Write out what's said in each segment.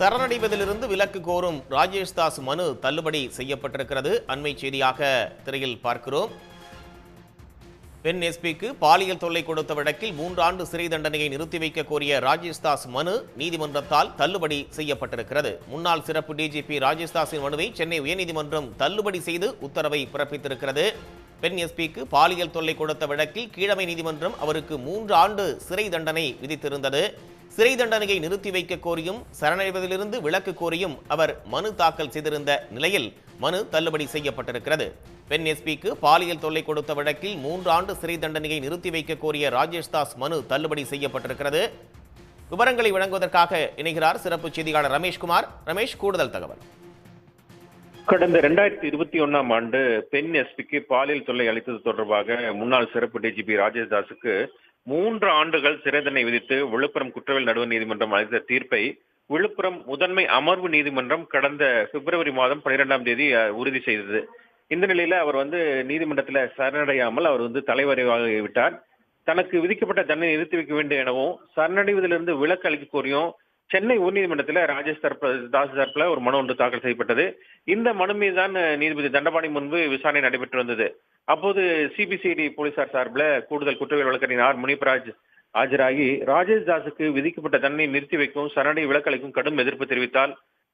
சரணடைவதிலிருந்து விலக்கு கோரும் ராஜேஷ் தாஸ் மனு தள்ளுபடி செய்யப்பட்டிருக்கிறது. அண்மை செய்தியாக திரையில் பார்க்கிறோம். பெண் எஸ்பிக்கு பாலியல் தொல்லை கொடுத்த வழக்கில் மூன்றாண்டு சிறை தண்டனையை நிறுத்தி வைக்க கோரிய ராஜேஷ் தாஸ் மனு நீதிமன்றத்தால் தள்ளுபடி செய்யப்பட்டிருக்கிறது. முன்னாள் சிறப்பு டிஜிபி ராஜேஷ் தாஸின் மனுவை சென்னை உயர்நீதிமன்றம் தள்ளுபடி செய்து உத்தரவை பிறப்பித்திருக்கிறது. பெண் எஸ்பிக்கு பாலியல் தொல்லை கொடுத்த வழக்கில் கீழமை நீதிமன்றம் அவருக்கு மூன்று ஆண்டு சிறை தண்டனை விதித்திருந்தது. சிறை தண்டனையை நிறுத்தி வைக்க கோரியும் சரணடைவதிலிருந்து விலக்கு கோரியும் அவர் மனு தாக்கல் செய்திருந்த நிலையில் மனு தள்ளுபடி செய்யப்பட்டிருக்கிறது. பெண் எஸ்பிக்கு பாலியல் தொல்லை கொடுத்த வழக்கில் மூன்று ஆண்டு சிறை தண்டனையை நிறுத்தி வைக்க கோரிய ராஜேஷ் தாஸ் மனு தள்ளுபடி செய்யப்பட்டிருக்கிறது. விவரங்களை வழங்குவதற்காக இணைகிறார் சிறப்பு செய்தியாளர் ரமேஷ்குமார். ரமேஷ் கூடுதல் தகவல். கடந்த இரண்டாயிரத்தி இருபத்தி ஒன்னாம் ஆண்டு பெண் எஸ்பிக்கு பாலியல் தொல்லை அளித்தது தொடர்பாக முன்னாள் சிறப்பு டிஜிபி ராஜேஷ்தாஸுக்கு மூன்று ஆண்டுகள் சிறை தண்டனை விதித்து விழுப்புரம் குற்றவியல் நடுவர் நீதிமன்றம் அளித்த தீர்ப்பை விழுப்புரம் முதன்மை அமர்வு நீதிமன்றம் கடந்த பிப்ரவரி மாதம் பனிரெண்டாம் தேதி உறுதி செய்தது. இந்த நிலையில அவர் வந்து நீதிமன்றத்தில் சரணடையாமல் அவர் வந்து தலைவரைவாக விட்டார். தனக்கு விதிக்கப்பட்ட தண்டனை நிறுத்தி வைக்க வேண்டும் எனவும் சரணடைவதிலிருந்து விலக்கு அளிக்க கோரியும் சென்னை உயர்நீதிமன்றத்தில் ராஜேஷ் தரப்பு தாஸ் தரப்புல ஒரு மனு ஒன்று தாக்கல் செய்யப்பட்டது. இந்த மனு மீதுதான் நீதிபதி தண்டபாணி முன்பு விசாரணை நடைபெற்று வந்தது. அப்போது சிபிசிஐடி போலீசார் சார்பில் கூடுதல் குற்றவியல் வழக்கறிஞர் ஆர். முனிப்ராஜ் ஆஜராகி ராஜேஷ் தாஸுக்கு விதிக்கப்பட்ட தண்டனை நிறுத்தி வைக்கும் சரணடை விலக்களிக்கும் கடும் எதிர்ப்பு தெரிவித்தால்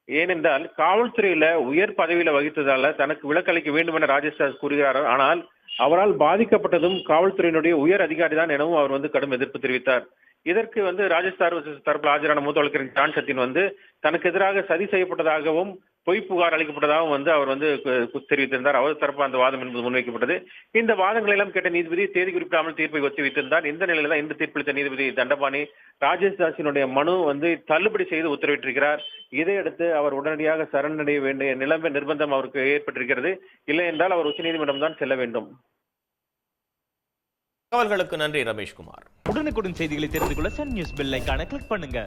ஏனென்றால் காவல்துறையில உயர் பதவியில வகித்ததால தனக்கு விலக்களிக்க வேண்டும் என ராஜேஷ் தாஸ் கூறுகிறார் ஆனால் அவரால் பாதிக்கப்பட்டதும் காவல்துறையினுடைய உயர் அதிகாரி தான் எனவும் அவர் வந்து கடும் எதிர்ப்பு தெரிவித்தார். இதற்கு வந்து ராஜஸ்தார் தரப்பில் ஆஜரான மூத்த வழக்கறிஞர் ஜான் சத்தின் வந்து தனக்கு எதிராக சதி செய்யப்பட்டதாகவும் பொய் புகார் அளிக்கப்பட்டதாகவும் வந்து அவர் வந்து தெரிவித்திருந்தார். அவர் தரப்பு அந்த வாதம் என்பது முன்வைக்கப்பட்டது. இந்த வாதங்களை எல்லாம் கேட்ட நீதிபதி தேதி குறிப்பிடாமல் தீர்ப்பை ஒத்தி வைத்திருந்தார் இந்த நிலையில தான் இந்த தீர்ப்பளித்த நீதிபதி தண்டபாணி ராஜேஷ் தாஸினுடைய மனு வந்து தள்ளுபடி செய்து உத்தரவிட்டிருக்கிறார். இதையடுத்து அவர் உடனடியாக சரணடைய வேண்டிய நிலைமை நிர்பந்தம் அவருக்கு ஏற்பட்டிருக்கிறது. இல்லை என்றால் அவர் உச்சநீதிமன்றம் தான் செல்ல வேண்டும். தகவல்களுக்கு நன்றி ரமேஷ்குமார். உடனுக்குடன் செய்திகளை தெரிந்து கொள்ள சன் நியூஸ் பெல் ஐகானை கிளிக் பண்ணுங்க.